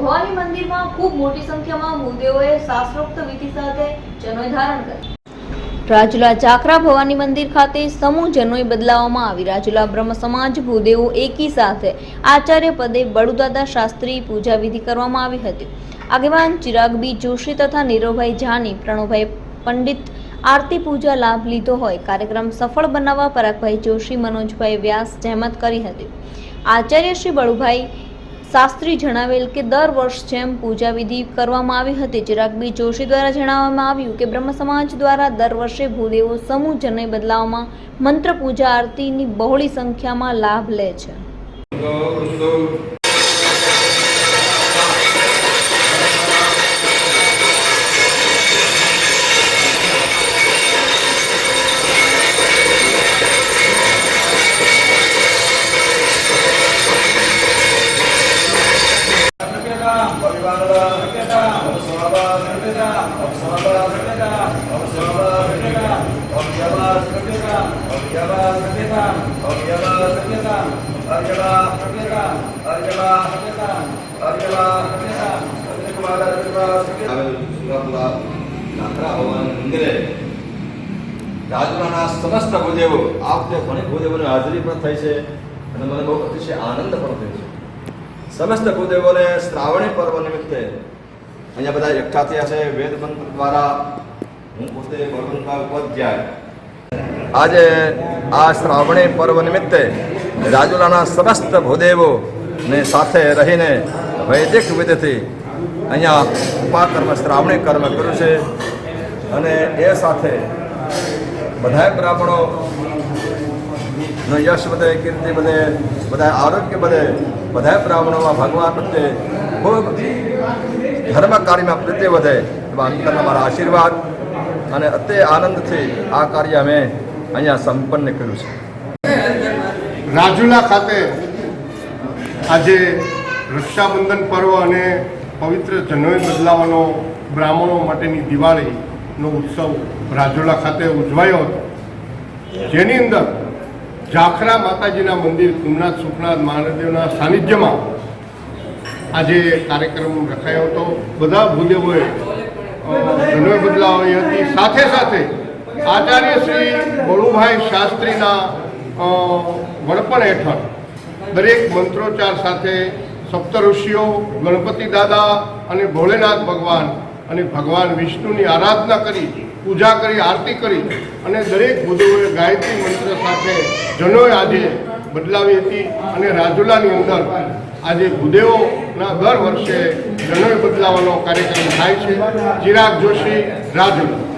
ભવાની મંદિરમાં ખૂબ મોટી સંખ્યામાં મૂદેઓએ શાસ્ત્રોક્ત વિધિ સાથે જનોય ધારણ કરી. રાજુલા ચાકરા ભવાની મંદિર ખાતે સમૂહ જનોય બદલાવવામાં આવી. રાજુલા બ્રહ્મ સમાજ ભૂદેવો એકી સાથે આચાર્ય પદે બળુદાદા શાસ્ત્રી પૂજા વિધિ કરવામાં આવી હતી. આગેવાન ચિરાગબી જોશી તથા નીરવભાઈ જાની, પ્રણવભાઈ પંડિત આરતી પૂજા લાભ લીધો હોય. કાર્યક્રમ સફળ બનાવવા પરાગભાઈ જોશી, મનોજભાઈ વ્યાસ જહેમત કરી હતી. આચાર્ય શ્રી બળુભાઈ શાસ્ત્રી જણાવેલ કે દર વર્ષ જેમ પૂજા વિધિ કરવામાં આવી હતી ચિરાગબી જોશી દ્વારા જણાવવામાં આવ્યું કે બ્રહ્મ સમાજ દ્વારા દર વર્ષે ભૂદેવો સમૂહ જનય બદલાવમાં મંત્ર પૂજા આરતીની બહોળી સંખ્યામાં લાભ લે છે આવેલ સુરતલા જાત્રા ભવન મંદિરે રાજુલાના સમસ્ત ભૂદેવો આ વખતે ઘણી ભૂદેવોની હાજરી પણ થઈ છે અને મને બહુ અતિશય આનંદ પણ થયો છે. સમસ્ત ભૂદેવોને શ્રાવણી પર્વ નિમિત્તે અહીંયા બધા એકઠા થયા છે. વેદ મંત્ર દ્વારા હું પોતે બળવંતભાઈ ઉપાધ્યાય આજે આ શ્રાવણી પર્વ નિમિત્તે રાજુલાના સમસ્ત ભૂદેવો ને સાથે રહીને વૈદિક વિધિથી અહીંયા ઉપાકર્મ, શ્રાવણી કર્મ કર્યું છે. અને એ સાથે બધા બ્રાહ્મણો યશ વધે, કીર્તિ વધે બધા આરોગ્ય વધે. બધા બ્રાહ્મણોમાં ભગવાન પ્રત્યે ખૂબ ધર્મ કાર્યમાં પ્રત્યે વધે એવા અંતરના મારા આશીર્વાદ અને અતિ આનંદથી આ કાર્ય અમે અહીંયા સંપન્ન કર્યું છે. રાજુલા ખાતે આજે રક્ષાબંધન પર્વ અને પવિત્ર જનોય બદલાવાનો બ્રાહ્મણો માટેની દિવાળીનો ઉત્સવ રાજુલા ખાતે ઉજવાયો હતો. જેની અંદર જાખરા માતાજીના મંદિર સોમનાથ સુખનાથ મહાદેવના સાનિધ્યમાં આજે કાર્યક્રમ રખાયો હતો બધા ભૂદેવોએ અ, જનોય બદલાવી હતી. સાથે સાથે આચાર્ય શ્રી બળુભાઈ શાસ્ત્રીના વડપણ હેઠળ દરેક મંત્રોચ્ચાર સાથે સપ્ત ઋષિઓ ગણપતિ દાદા અને ભોલેનાથ ભગવાન અને ભગવાન વિષ્ણુની આરાધના કરી પૂજા કરી આરતી કરી અને દરેક ભૂદેવોએ ગાયત્રી મંત્ર સાથે જનોએ આજે બદલાવી હતી અને રાજુલાની અંદર આજે ભૂદેવોના દર વર્ષે જનોય બદલાવાનો કાર્યક્રમ થાય છે. ચિરાગ જોશી, રાજુલા.